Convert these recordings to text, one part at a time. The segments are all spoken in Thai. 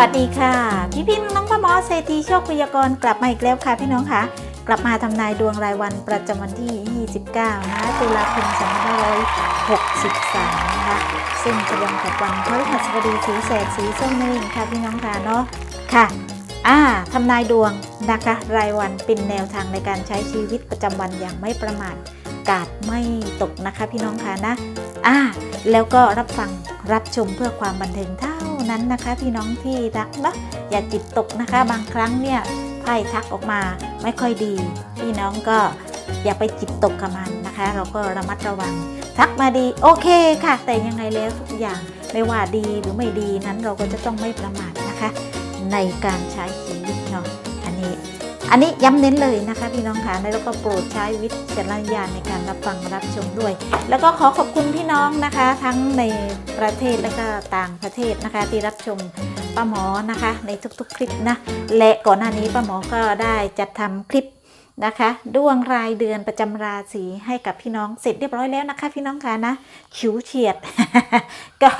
วัสดีค่ะ พี่พี่น้องพ่อหมอเศรษฐีโชคพยากรกลับมาอีกแล้วค่ะพี่น้องค่ะกลับมาทำนายดวงรายวันประจำวันที่ 29 นะตุลาคม 2563 นะคะซึ่งตรงกับวันพฤหัสบดีสีแสดสีส้มนั่นเองค่ะพี่น้องค่ะเนาะค่ะอ่าทำนายดวงนะคะ รายวันเป็นแนวทางในการใช้ชีวิตประจำวันอย่างไม่ประมาทกาดไม่ตกนะคะพี่น้องค่ะนะอ่าแล้วก็รับฟังรับชมเพื่อความบันเทิงเท่า นั้นนะคะพี่น้องที่รักนะอย่าจิตตกนะคะ บางครั้งเนี่ยไพ่ทักออกมาไม่ค่อยดี พี่น้องก็อย่าไปจิตตกกับมันนะคะ เราก็ระมัดระวัง ทักมาดีโอเคค่ะ แต่ยังไงแล้วทุกอย่างไม่ว่าดีหรือไม่ดีนั้นเราก็จะต้องไม่ประมาทนะคะ ในการใช้ อันนี้ย้ำเน้นเลยนะคะพี่น้องค่ะแล้วก็โปรดใช้วิจารณญาณในการรับฟังรับชมด้วย แล้วก็ขอขอบคุณพี่น้องนะคะ ทั้งในประเทศและก็ต่างประเทศนะคะ ที่รับชมป้าหมอนะคะ ในทุกๆ คลิปนะและก่อนหน้านี้ป้าหมอก็ได้จัดทำคลิป นะคะ ดวงรายเดือนประจำราศีให้กับพี่น้องเสร็จเรียบร้อยแล้วนะคะ พี่น้องคะนะฉิวเฉียด ก็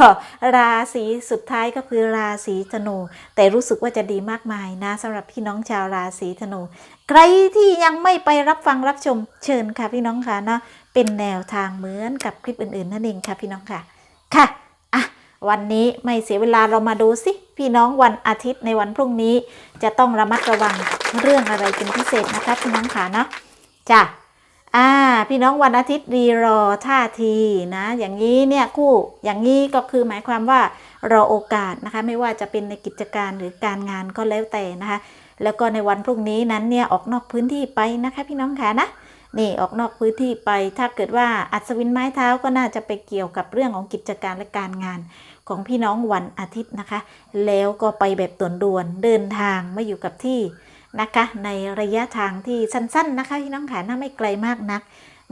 ราศีสุดท้ายก็คือราศีธนู แต่รู้สึกว่าจะดีมากมายนะสำหรับพี่น้องชาวราศีธนู ใครที่ยังไม่ไปรับฟังรับชมเชิญค่ะพี่น้องคะนะเป็นแนวทางเหมือนกับคลิปอื่นๆนั่นเองค่ะพี่น้องค่ะค่ะ วันนี้ไม่เสียเวลาเรามาดูสิพี่น้องวันอาทิตย์ในวันพรุ่งนี้ จะต้องระมัดระวังเรื่องอะไรเป็นพิเศษนะคะพี่น้องค่ะนะจ้ะอ่าพี่น้องวันอาทิตย์รีรอท่าทีนะ อย่างนี้เนี่ยคู่อย่างนี้ก็คือหมายความว่ารอโอกาสนะคะไม่ว่าจะเป็นในกิจการหรือการงานก็แล้วแต่นะคะ แล้วก็ในวันพรุ่งนี้นั้นเนี่ยออกนอกพื้นที่ไปนะคะพี่น้องค่ะนะนี่ออกนอกพื้นที่ไปถ้าเกิดว่าอัศวินไม้เท้าก็น่าจะไปเกี่ยวกับเรื่องของกิจการและการงาน ของพี่น้องวันอาทิตย์นะคะ แล้วก็ไปแบบด่วนๆเดินทางไม่อยู่กับที่นะคะ ในระยะทางที่สั้นๆนะคะพี่น้องค่ะน่าไม่ไกลมากนัก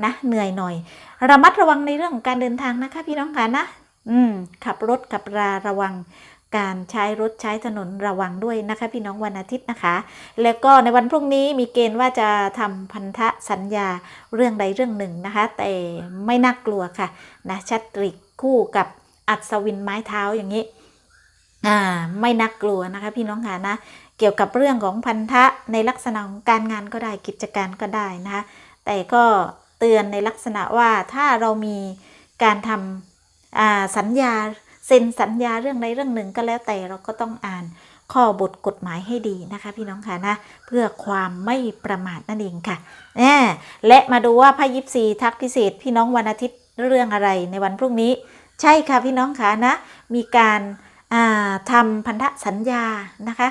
นะเหนื่อยหน่อย ระมัดระวังในเรื่องของการเดินทางนะคะ พี่น้องค่ะนะ อืม ขับรถขับราระวังการใช้รถใช้ถนนระวังด้วยนะคะ พี่น้องวันอาทิตย์นะคะ แล้วก็ในวันพรุ่งนี้มีเกณฑ์ว่าจะทำพันธสัญญาเรื่องใดเรื่องหนึ่งนะคะ แต่ไม่น่ากลัวค่ะนะชัดตริกคู่กับ อัศวินไม้เท้าอย่างนี้อ่าไม่น่ากลัวนะคะ พี่น้องค่ะนะ เกี่ยวกับเรื่องของพันธะในลักษณะของการงานก็ได้กิจการก็ได้นะคะแต่ก็เตือนในลักษณะว่าถ้าเรามีการทำสัญญาเซ็นสัญญาเรื่องใดเรื่องหนึ่งก็แล้วแต่เราก็ต้องอ่านข้อบทกฎหมายให้ดีนะคะ พี่น้องค่ะนะเพื่อความไม่ประมาทนั่นเองค่ะแน่และมาดูว่าพยิบซีทักพิเศษพี่น้องวันอาทิตย์เรื่องอะไรในวันพรุ่งนี้ ใช่ค่ะพี่น้องค่ะนะ มีการาทำพันธสัญญานะคะ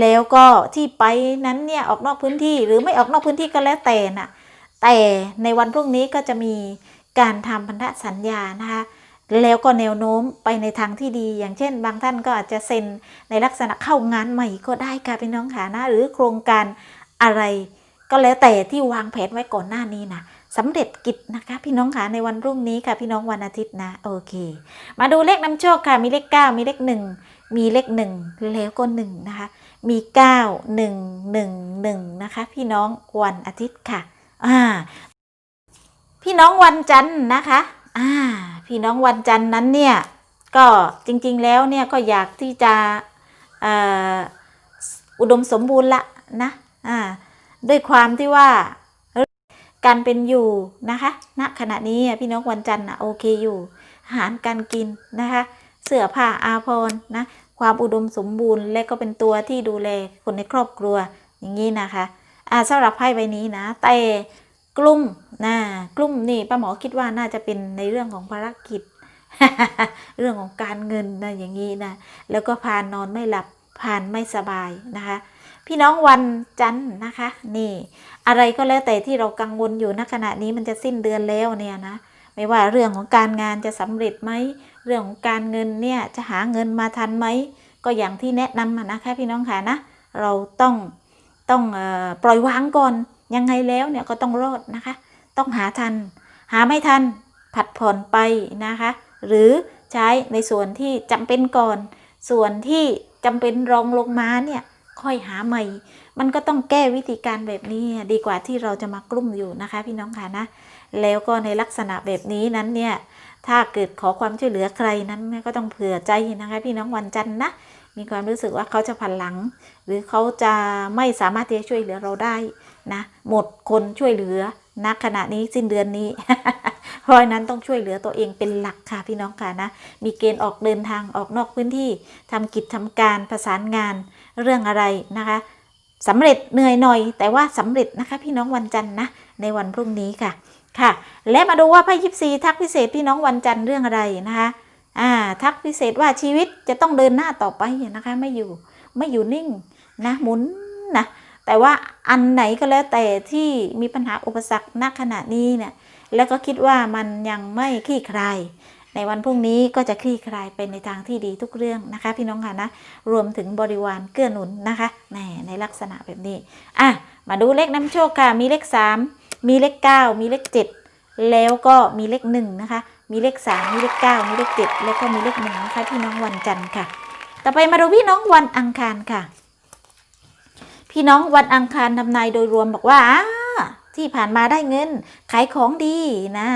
แล้วก็ที่ไปนั้นเนี่ยออกนอกพื้นที่หรือไม่ออกนอกพื้นที่ก็แล้วแต่น่ะแต่ในวันพรุ่งนี้ก็จะมีการทำพันธสัญญานะคะแล้วก็แนวโน้มไปในทางที่ดี อย่างเช่น บางท่านก็อาจจะเซ็นในลักษณะเข้างานใหม่ก็ได้ค่ะพี่น้องค่ะนะหรือโครงการอะไรก็แล้วแต่ที่วางแผนไว้ก่อนหน้านี้นะ สำเร็จกิจนะคะ พี่น้องค่ะในวันพรุ่งนี้ค่ะ พี่น้องวันอาทิตย์นะโอเค มาดูเลขนำโชคค่ะ มีเลข 9 มีเลข 1 มีเลข 1 แล้วก็1นะคะ มี 9 1 1 1 นะคะ พี่น้องวันอาทิตย์ค่ะอ่าพี่น้องวันจันทร์นะคะอ่าพี่น้องวันจันทร์นั้นเนี่ยก็จริงๆแล้วเนี่ยก็อยากที่จะอุดมสมบูรณ์ละนะอ่าด้วยความที่ว่า การเป็นอยู่นะคะณขณะนี้พี่น้องวันจันทร์อะโอเคอยู่อาหารการกินนะคะ เสื้อผ้าอาภรณ์นะความอุดมสมบูรณ์ และก็เป็นตัวที่ดูแลคนในครอบครัวอย่างนี้นะคะอ่าสำหรับไพ่ใบนี้นะ แต่กลุ่มนะกลุ่มนี่ป้าหมอคิดว่าน่าจะเป็นในเรื่องของภารกิจ เรื่องของการเงินนะอย่างนี้นะแล้วก็พานนอนไม่หลับพานไม่สบายนะคะ พี่น้องวันจันทร์นะคะ นี่ อะไรก็แล้วแต่ที่เรากังวลอยู่ณขณะนี้มันจะสิ้นเดือนแล้วเนี่ยนะไม่ว่าเรื่องของการงานจะสำเร็จไหมเรื่องของการเงินเนี่ยจะหาเงินมาทันไหมก็อย่างที่แนะนำมานะคะพี่น้องค่ะนะเราต้องต้องออปล่อยวางก่อนยังไงแล้วเนี่ยก็ต้องรอดนะคะ ต้องหาทัน หาไม่ทันผัดผ่อนไปนะคะ หรือใช้ในส่วนที่จำเป็นก่อน ส่วนที่จำเป็นรองลงมาเนี่ยค่อยหาใหม่ มันก็ต้องแก้วิธีการแบบนี้ดีกว่าที่เราจะมากลุ่มอยู่นะคะ พี่น้องค่ะนะ แล้วก็ในลักษณะแบบนี้นั้นเนี่ย ถ้าเกิดขอความช่วยเหลือใครนั้นก็ต้องเผื่อใจนะคะ พี่น้องวันจันทร์นะ มีความรู้สึกว่าเขาจะผันหลัง หรือเขาจะไม่สามารถที่จะช่วยเหลือเราได้นะ หมดคนช่วยเหลือณขณะนี้สิ้นเดือนนี้ เพราะฉะนั้นต้องช่วยเหลือตัวเองเป็นหลักค่ะพี่น้องค่ะนะ มีเกณฑ์ออกเดินทางออกนอกพื้นที่ทำกิจทำการประสานงานเรื่องอะไรนะคะ สำเร็จเหนื่อยหน่อย แต่ว่าสำเร็จนะคะพี่น้องวันจันทร์นะในวันพรุ่งนี้ค่ะค่ะ และมาดูว่าไพ่ยิปซีทักพิเศษพี่น้องวันจันทร์เรื่องอะไรนะคะอ่าทักพิเศษว่าชีวิตจะต้องเดินหน้าต่อไปนะคะไม่อยู่ไม่อยู่นิ่งนะหมุนนะแต่ว่าอันไหนก็แล้วแต่ที่มีปัญหาอุปสรรคณขณะนี้เนี่ยแล้วก็คิดว่ามันยังไม่คลี่คลาย ในวันพรุ่งนี้ก็จะคลี่คลายไปในทางที่ดีทุกเรื่องนะคะ พี่น้องค่ะนะรวมถึงบริวารเกื้อหนุนนะคะแหนในลักษณะแบบนี้อะมาดูเลขน้ำโชคค่ะ มีเลข 3 มีเลข 9 มีเลข 7 แล้วก็มีเลข1นะคะมีเลข 3 มีเลข 9 มีเลข 7 แล้วก็มีเลข1นะคะพี่น้องวันจันทร์ค่ะ ต่อไปมาดูพี่น้องวันอังคารค่ะ พี่น้องวันอังคารทำนายโดยรวมบอกว่าอ่าที่ผ่านมาได้เงิน ขายของดีนะ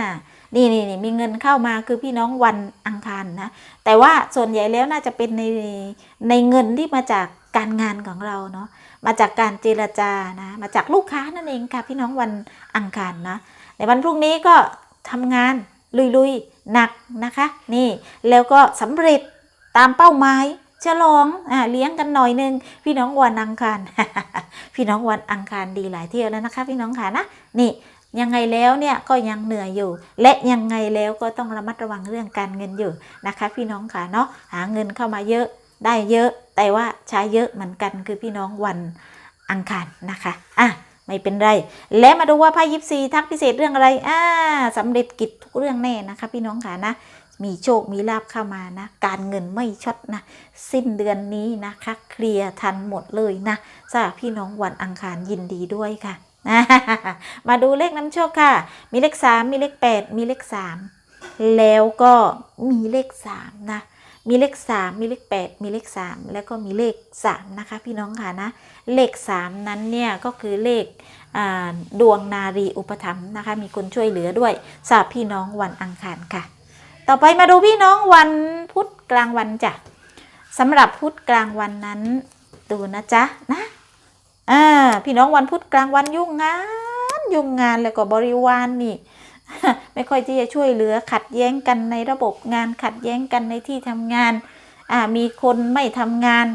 นี่นี่นี่มีเงินเข้ามาคือพี่น้องวันอังคารนะ แต่ว่าส่วนใหญ่แล้วน่าจะเป็นในในเงินที่มาจากการงานของเราเนาะมาจากการเจรจานะมาจากลูกค้านั่นเองค่ะพี่น้องวันอังคารนะในวันพรุ่งนี้ก็ทำงานลุยๆหนักนะคะ นี่แล้วก็สำเร็จตามเป้าหมายฉลองอ่าเลี้ยงกันหน่อยนึง พี่น้องวันอังคาร พี่น้องวันอังคารดีหลายเที่ยวแล้วนะคะ พี่น้องค่ะนะ นี่ ยังไงแล้วเนี่ยก็ยังเหนื่อยอยู่ และยังไงแล้วก็ต้องระมัดระวังเรื่องการเงินอยู่นะคะ พี่น้องค่ะเนาะหาเงินเข้ามาเยอะได้เยอะ แต่ว่าใช้เยอะเหมือนกันคือพี่น้องวันอังคารนะคะอะไม่เป็นไร และมาดูว่าไพ่ยิปซีทักพิเศษเรื่องอะไรอ่าสำเร็จกิจทุกเรื่องแน่นะคะ พี่น้องค่ะนะมีโชค มีลาบเข้ามานะ การเงินไม่ช็อตนะ สิ้นเดือนนี้นะคะ เคลียร์ทันหมดเลยนะสำหรับพี่น้องวันอังคารยินดีด้วยค่ะ มาดูเลขน้ำโชคค่ะ มีเลข3มีเลข8มีเลข3แล้วก็มีเลข3นะ มีเลข3มีเลข8มีเลข3แล้วก็มีเลข3นะคะ พี่น้องค่ะนะ เลข3นั้นเนี่ยก็คือเลขดวงนารีอุปถัมภ์นะคะ มีคนช่วยเหลือด้วยสำหรับพี่น้องวันอังคารค่ะ ต่อไปมาดูพี่น้องวันพุธกลางวันจ้ะสำหรับพุธกลางวันนั้นดูนะจ๊ะนะ อ่า พี่น้องวันพุธกลางวันยุ่งงาน ยุ่งงานแล้วก็บริวารนนี่ ไม่ค่อยที่จะช่วยเหลือขัดแย้งกันในระบบงานขัดแย้งกันในที่ทำงาน อ่า มีคนไม่ทำงาน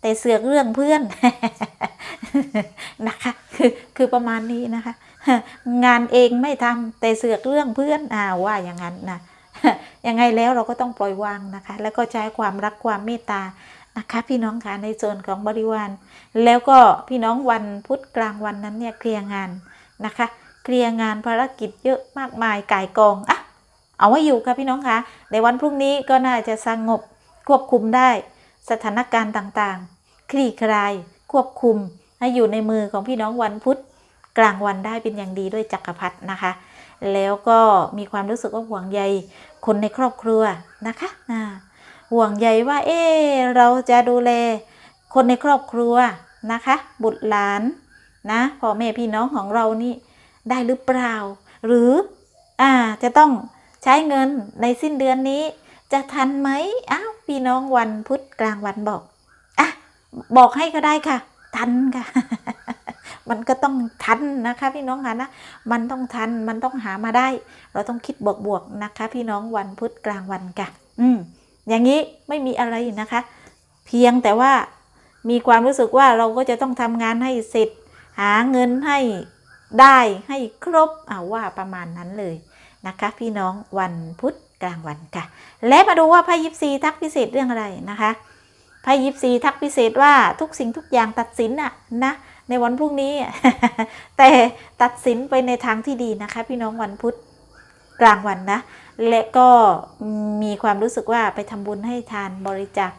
แต่เสือกเรื่องเพื่อนนะคะ คือคือประมาณนี้นะคะ งานเองไม่ทำแต่เสือกเรื่องเพื่อนอ่าว่าอย่างนั้นนะยังไงแล้วเราก็ต้องปล่อยวางนะคะ แล้วก็ใช้ความรักความเมตตา นะคะพี่น้องคะในโซนของบริวาร แล้วก็พี่น้องวันพุธกลางวันนั้นเนี่ยเคลียร์งานนะคะ เคลียร์งานภารกิจเยอะมากมายก่ายกองอะเอาไว้อยู่ค่ะพี่น้องคะในวันพรุ่งนี้ก็น่าจะสงบควบคุมได้ สถานการณ์ต่างๆ คลี่คลาย ควบคุม ให้อยู่ในมือของพี่น้องวันพุธกลางวันได้เป็นอย่างดีด้วยจักรพรรดินะคะ แล้วก็มีความรู้สึกว่าห่วงใยคนในครอบครัวนะคะอ่า ห่วงใยว่า เออเราจะดูแลคนในครอบครัวนะคะ บุตรหลานนะพ่อแม่พี่น้องของเรานี่ได้หรือเปล่า หรืออ่าจะต้องใช้เงินในสิ้นเดือนนี้ จะทันไหมอ้าวพี่น้องวันพุธกลางวันบอกอะบอกให้ก็ได้ค่ะ ทันค่ะ มันก็ต้องทันนะคะ พี่น้องค่ะนะมันต้องทันมันต้องหามาได้ เราต้องคิดบวกๆนะคะ พี่น้องวันพุธกลางวันค่ะ อืม อย่างนี้ไม่มีอะไรนะคะ เพียงแต่ว่ามีความรู้สึกว่าเราก็จะต้องทำงานให้เสร็จ หาเงินให้ได้ให้ครบเอาว่าประมาณนั้นเลยนะคะ พี่น้องวันพุธกลางวันค่ะ และมาดูว่าไพ่ยิปซีทักพิเศษเรื่องอะไรนะคะไพ่ยิปซีทักพิเศษว่าทุกสิ่งทุกอย่างตัดสินอะนะในวันพรุ่งนี้ แต่ตัดสินไปในทางที่ดีนะคะ พี่น้องวันพุธกลางวันนะ และก็มีความรู้สึกว่าไปทำบุญให้ทานบริจาค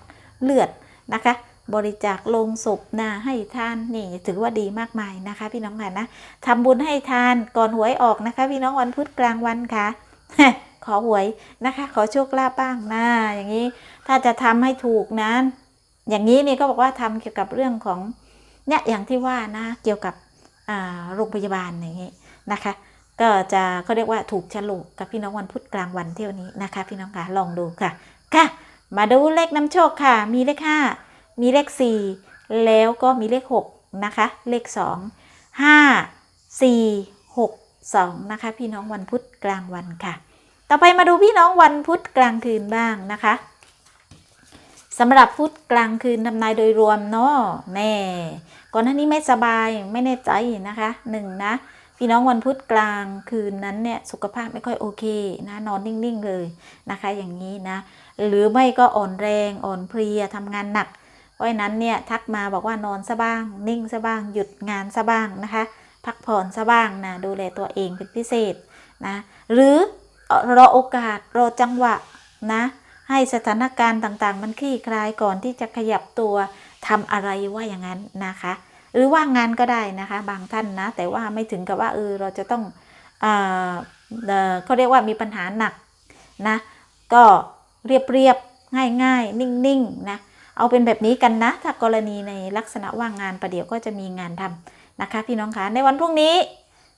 เลือดนะคะ บริจาคลงศพนะให้ทานนี่ถือว่าดีมากมายนะคะ พี่น้องค่ะนะทำบุญให้ทานก่อนหวยออกนะคะ พี่น้องวันพุธกลางวันค่ะขอหวยนะคะ ขอโชคลาภบ้างนะอย่างนี้ถ้าจะทำให้ถูกนะอย่างนี้นี่ก็บอกว่าทำเกี่ยวกับเรื่องของเนี่ยอย่างที่ว่านะเกี่ยวกับโรงพยาบาลอย่างนี้นะคะ ก็จะเขาเรียกว่าถูกฉลกกับพี่น้องวันพุธกลางวันเที่ยวนี้นะคะ พี่น้องคะลองดูค่ะค่ะ มาดูเลขน้ำโชคค่ะ มีเลขห้ามีเลข4แล้วก็มีเลข6นะคะ เลข2 5 4 6 2นะคะ พี่น้องวันพุธกลางวันค่ะ ต่อไปมาดูพี่น้องวันพุธกลางคืนบ้างนะคะสำหรับพุธกลางคืนทำนายโดยรวมเนาะแน่ก่อนหน้านี้ไม่สบายไม่แน่ใจนะคะหนึ่งนะ พี่น้องวันพุธกลางคืนนั้นเนี่ยสุขภาพไม่ค่อยโอเคนะนอนนิ่งๆเลยนะคะ อย่างนี้นะ หรือไม่ก็อ่อนแรงอ่อนเพลียทำงานหนัก เพราะนั้นเนี่ยทักมาบอกว่านอนซะบ้าง นิ่งซะบ้าง หยุดงานซะบ้างนะคะ พักผ่อนซะบ้างนะดูแลตัวเองเป็นพิเศษนะหรือเอ่อรอโอกาสรอจังหวะนะให้สถานการณ์ต่างๆ มันคลี่คลายก่อนที่จะขยับตัวทำอะไรว่าอย่างนั้นนะคะ หรือว่างงานก็ได้นะคะ บางท่านนะ แต่ว่าไม่ถึงกับว่าเออเราจะต้องเอ่อเขาเรียกว่ามีปัญหาหนักนะ ก็เรียบเรียบง่ายง่ายๆนิ่งๆนะเอาเป็นแบบนี้กันนะ ถ้ากรณีในลักษณะว่างงานประเดี๋ยวก็จะมีงานทำนะคะ พี่น้องคะในวันพรุ่งนี้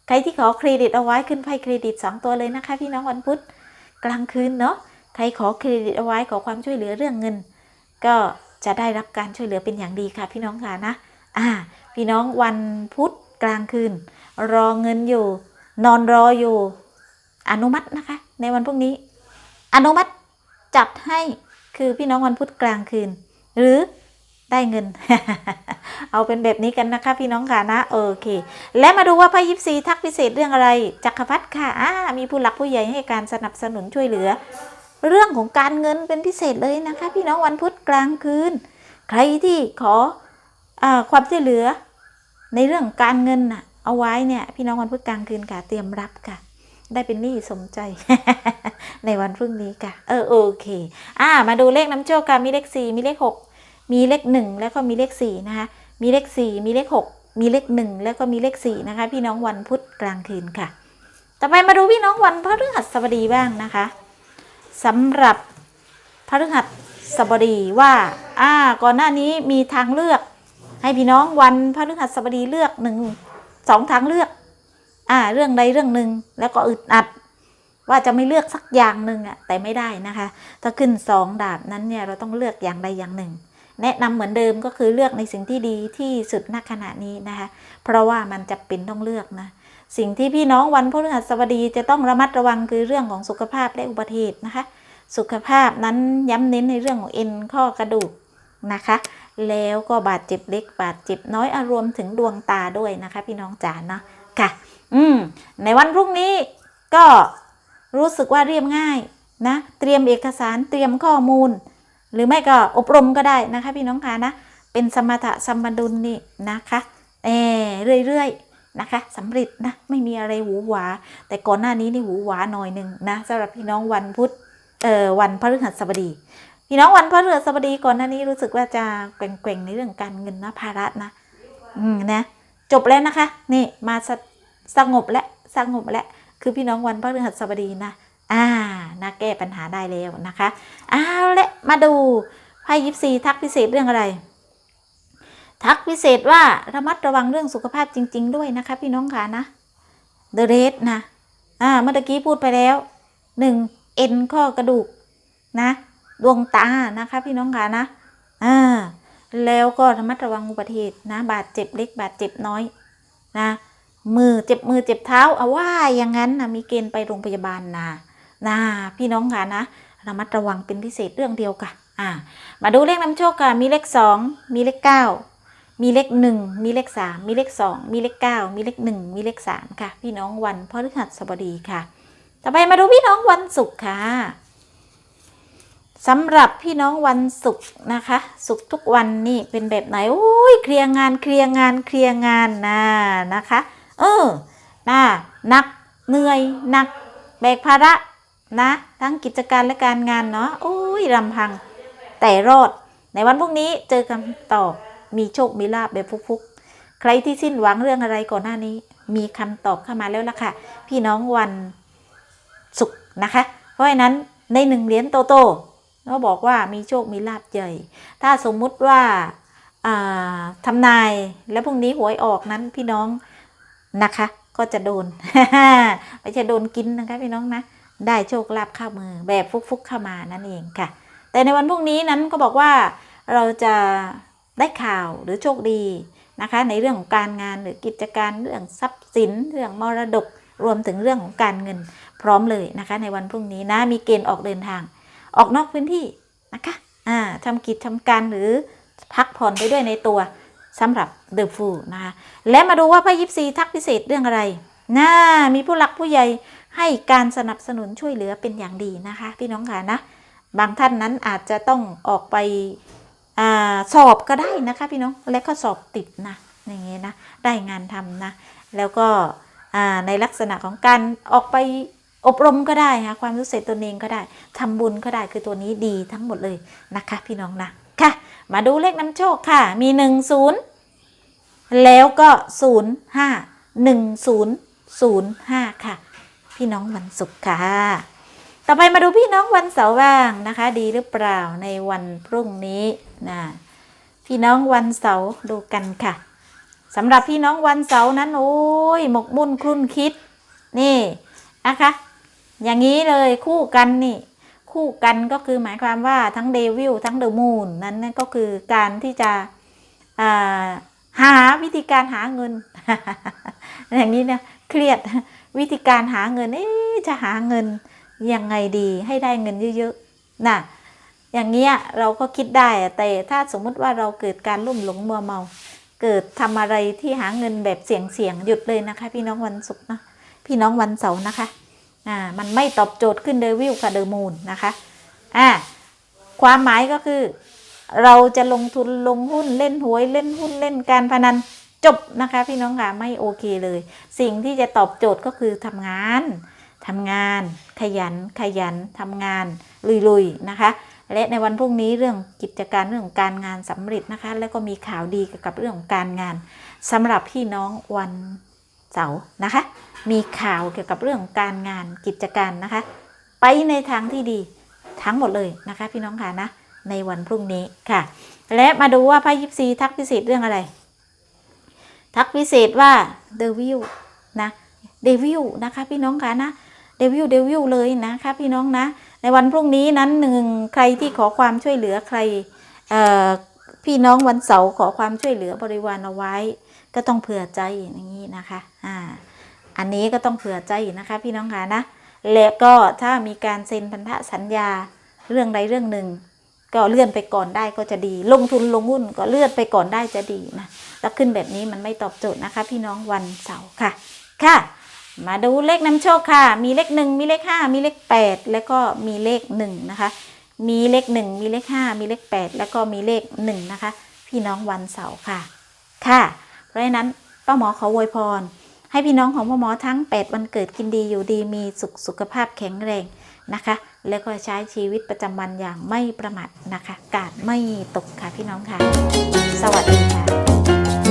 ใครที่ขอเครดิตเอาไว้ขึ้นไพ่เครดิต 2 ตัวเลยนะคะ พี่น้องวันพุธกลางคืนเนาะใครขอเครดิตเอาไว้ขอความช่วยเหลือเรื่องเงิน ก็จะได้รับการช่วยเหลือเป็นอย่างดีค่ะ พี่น้องค่ะนะอ่า พี่น้องวันพุธกลางคืน รอเงินอยู่ นอนรออยู่ อนุมัตินะคะ ในวันพรุ่งนี้ อนุมัติจัดให้คือพี่น้องวันพุธกลางคืน หรือได้เงิน เอาเป็นแบบนี้กันนะคะ พี่น้องค่ะนะโอเค และมาดูว่าไพ่ยิปซีทักพิเศษเรื่องอะไรจักรพรรดิค่ะอ่ามีผู้หลักผู้ใหญ่ให้การสนับสนุนช่วยเหลือ เรื่องของการเงินเป็นพิเศษเลยนะคะ พี่น้องวันพุธกลางคืน ใครที่ขอ ความช่วยเหลือ ในเรื่องการเงินน่ะ เอาไว้เนี่ยพี่น้องวันพุธกลางคืนค่ะเตรียมรับค่ะ ได้เป็นหนี้สมใจ ในวันพรุ่งนี้ค่ะ เออโอเค อ่า มาดูเลขน้ำโชคค่ะมีเลขสี่มีเลขหกมีเลขหนึ่งแล้วก็มีเลขสี่นะคะมีเลขสี่มีเลขหกมีเลขหนึ่งแล้วก็มีเลขสี่นะคะ พี่น้องวันพุธกลางคืนค่ะ ต่อไปมาดูพี่น้องวันพฤหัสบดีบ้างนะคะสำหรับพฤหัสบดีว่า อ่า ก่อนหน้านี้มีทางเลือก ให้พี่น้องวันพฤหัสบดีเลือกหนึ่งสองทางเลือก อ่า เรื่องใดเรื่องหนึ่งแล้วก็อึดอัด ว่าจะไม่เลือกสักอย่างหนึ่งอะแต่ไม่ได้นะคะ ถ้าขึ้นสองดาบนั้นเนี่ยเราต้องเลือกอย่างใดอย่างหนึ่ง แนะนำเหมือนเดิมก็คือเลือกในสิ่งที่ดีที่สุดณขณะนี้นะคะ เพราะว่ามันจะเป็นต้องเลือกนะสิ่งที่พี่น้องวันพฤหัสบดีจะต้องระมัดระวังคือเรื่องของสุขภาพและอุบัติเหตุนะคะ สุขภาพนั้นย้ำเน้นในเรื่องของเอ็นข้อกระดูกนะคะ แล้วก็บาดเจ็บเล็กบาดเจ็บน้อยอารวมถึงดวงตาด้วยนะคะ พี่น้องจ๋าเนาะค่ะ อืม ในวันพรุ่งนี้ก็รู้สึกว่าเรียบง่ายนะ เตรียมเอกสารเตรียมข้อมูล หรือไม่ก็อบรมก็ได้นะคะ พี่น้องคะนะ เป็นสมถะสมดุลนี่นะคะ เออเรื่อยๆนะคะสำเร็จนะไม่มีอะไรหวือหวา แต่ก่อนหน้านี้นี่หวือหวาหน่อยหนึ่งนะสำหรับพี่น้องวันพุธเอ่อวันพฤหัสบดี พี่น้องวันพฤหัสบดีก่อนหน้านี้รู้สึกว่าจะแกว่งๆในเรื่องการเงินนะภาระนะอืมนะจบแล้วนะคะ นี่มาสสงบและสงบและคือพี่น้องวันพฤหัสบดีนะอ่านะแก้ปัญหาได้แล้วนะคะเอาละมาดูไพ่ยิปซีทักพิเศษเรื่องอะไร ทักพิเศษว่าระมัดระวังเรื่องสุขภาพจริง ๆ ด้วยนะคะ พี่น้องค่ะนะ The Red นะอ่าเมื่อกี้พูดไปแล้วหนึ่งเอ็นข้อกระดูกนะ ดวงตานะคะ พี่น้องค่ะนะอ่าแล้วก็ระมัดระวังอุบัติเหตุนะ บาดเจ็บเล็กบาดเจ็บน้อยนะ มือเจ็บมือเจ็บเท้าเอาว่าอย่างนั้นนะมีเกณฑ์ไปโรงพยาบาลนะนะพี่น้องค่ะนะระมัดระวังเป็นพิเศษเรื่องเดียวค่ะอ่า มาดูเลขนำโชคค่ะมีเลขสองมีเลขเก้ามีเลขหนึ่งมีเลขสามมีเลขสองมีเลขเก้ามีเลขหนึ่งมีเลขสามค่ะ พี่น้องวันพฤหัสบดีค่ะ ต่อไปมาดูพี่น้องวันศุกร์ค่ะ สำหรับพี่น้องวันศุกร์นะคะ ศุกร์ทุกวันนี่เป็นแบบไหนโอ้ยเคลียร์งานเคลียร์งานเคลียร์งานนะนะคะ เออนะหนักเหนื่อยหนัก แบกภาระนะ ทั้งกิจการและการงานเนาะโอ้ยรำพัง แต่รอด ในวันพรุ่งนี้เจอคำตอบมีโชคมีลาบแบบฟุกๆ ใครที่สิ้นหวังเรื่องอะไรก่อนหน้านี้ มีคำตอบเข้ามาแล้วล่ะค่ะ พี่น้องวันศุกร์นะคะ เพราะฉะนั้นในหนึ่งเหรียญโตโต ก็บอกว่ามีโชคมีลาบใหญ่ ถ้าสมมุติว่าอ่าทำนายแล้วพรุ่งนี้หวยออกนั้นพี่น้องนะคะ ก็จะโดนไม่ใช่โดนกินนะคะพี่น้องนะ ได้โชคลาภเข้ามือแบบฟุกๆเข้ามานั่นเองค่ะ แต่ในวันพรุ่งนี้นั้นก็บอกว่าเราจะได้ข่าวหรือโชคดีนะคะ ในเรื่องของการงานหรือกิจการเรื่องทรัพย์สิน เรื่องมรดกรวมถึงเรื่องของการเงินพร้อมเลยนะคะ ในวันพรุ่งนี้นะมีเกณฑ์ออกเดินทาง ออกนอกพื้นที่นะคะอ่าทำกิจทำการหรือพักผ่อนไปด้วยในตัวสำหรับเดอะฟูนะคะและมาดูว่าไพ่ยิปซีทักพิเศษเรื่องอะไรน่ามีผู้หลักผู้ใหญ่ให้การสนับสนุนช่วยเหลือเป็นอย่างดีนะคะ พี่น้องค่ะนะบางท่านนั้นอาจจะต้องออกไปอาสอบก็ได้นะคะพี่น้องและก็สอบติดนะอย่างเงี้ยนะได้งานทำนะแล้วก็อ่าในลักษณะของการออกไป อบรมก็ได้ค่ะความรู้สึกตนเองก็ได้ทำบุญก็ได้คือตัวนี้ดีทั้งหมดเลยนะคะ พี่น้องนะค่ะ มาดูเลขน้ำโชคค่ะ มี 1 0 แล้วก็ 0 5 1 0 0 5 ค่ะ พี่น้องวันศุกร์ค่ะ ต่อไปมาดูพี่น้องวันเสาร์บ้างนะคะ ดีหรือเปล่าในวันพรุ่งนี้นะพี่น้องวันเสาร์ดูกันค่ะสำหรับพี่น้องวันเสาร์นั้นโอ้ยหมกมุ่นคลุ่นคิดนี่นะคะ อย่างนี้เลยคู่กันนี่ คู่กันก็คือหมายความว่าทั้งเดวิลทั้งเดอะมูนนั้นนั่นก็คือการที่จะหาวิธีการหาเงิน อย่างนี้เนี่ยเครียดวิธีการหาเงินเอ๊จะหาเงินยังไงดีให้ได้เงินเยอะๆน่ะอย่างเงี้ยเราก็คิดได้แต่ถ้าสมมุติว่าเราเกิดการลุ่มหลงมัวเมา เกิดทำอะไรที่หาเงินแบบเสี่ยงๆหยุดเลยนะคะ พี่น้องวันศุกร์นะพี่น้องวันเสาร์นะคะ อ่ามันไม่ตอบโจทย์ขึ้นเดวิลกับเดอะมูนนะคะอ่าความหมายก็คือ เราจะลงทุนลงหุ้นเล่นหวยเล่นหุ้นเล่นการพนันจบนะคะ พี่น้องค่ะไม่โอเคเลย สิ่งที่จะตอบโจทย์ก็คือทำงานทำงาน ขยันขยันทำงาน ลุยๆนะคะ และในวันพรุ่งนี้เรื่องกิจการเรื่องการงานสำเร็จนะคะ แล้วก็มีข่าวดีเกี่ยวกับเรื่องของการงานสำหรับพี่น้องวัน เสาร์นะคะ มีข่าวเกี่ยวกับเรื่องการงานกิจการนะคะ ไปในทางที่ดีทั้งหมดเลยนะคะ พี่น้องค่ะนะในวันพรุ่งนี้ค่ะ และมาดูว่าไพ่ยิปซีทักพิเศษเรื่องอะไร ทักพิเศษว่าเดวิลนะเดวิลนะคะพี่น้องค่ะนะเดวิลเดวิลเลยนะคะพี่น้องนะในวันพรุ่งนี้นั้นหนึ่งใครที่ขอความช่วยเหลือใครพี่น้องวันเสาร์ขอความช่วยเหลือบริวารเอาไว้ ก็ต้องเผื่อใจอย่างนี้นะคะ อ่า อันนี้ก็ต้องเผื่อใจนะคะ พี่น้องค่ะนะ และก็ถ้ามีการเซ็นพันธสัญญาเรื่องใดเรื่องหนึ่ง ก็เลื่อนไปก่อนได้ก็จะดี ลงทุนลงหุ้นก็เลื่อนไปก่อนได้จะดีนะแล้วขึ้นแบบนี้มันไม่ตอบโจทย์นะคะ พี่น้องวันเสาร์ค่ะ ค่ะ มาดูเลขนำโชคค่ะ มีเลขหนึ่งมีเลขห้ามีเลขแปดแล้วก็มีเลขหนึ่งนะคะ มีเลขหนึ่งมีเลขห้ามีเลขแปดแล้วก็มีเลขหนึ่งนะคะ พี่น้องวันเสาร์ค่ะ ค่ะ เพราะฉะนั้นป้าหมอขออวยพร ให้พี่น้องของพ่อหมอทั้ง 8 วันเกิดกินดีอยู่ดีมีสุขสุขภาพแข็งแรงนะคะ แล้วก็ใช้ชีวิตประจำวันอย่างไม่ประมาทนะคะ กาดไม่ตกค่ะพี่น้องค่ะ สวัสดีค่ะ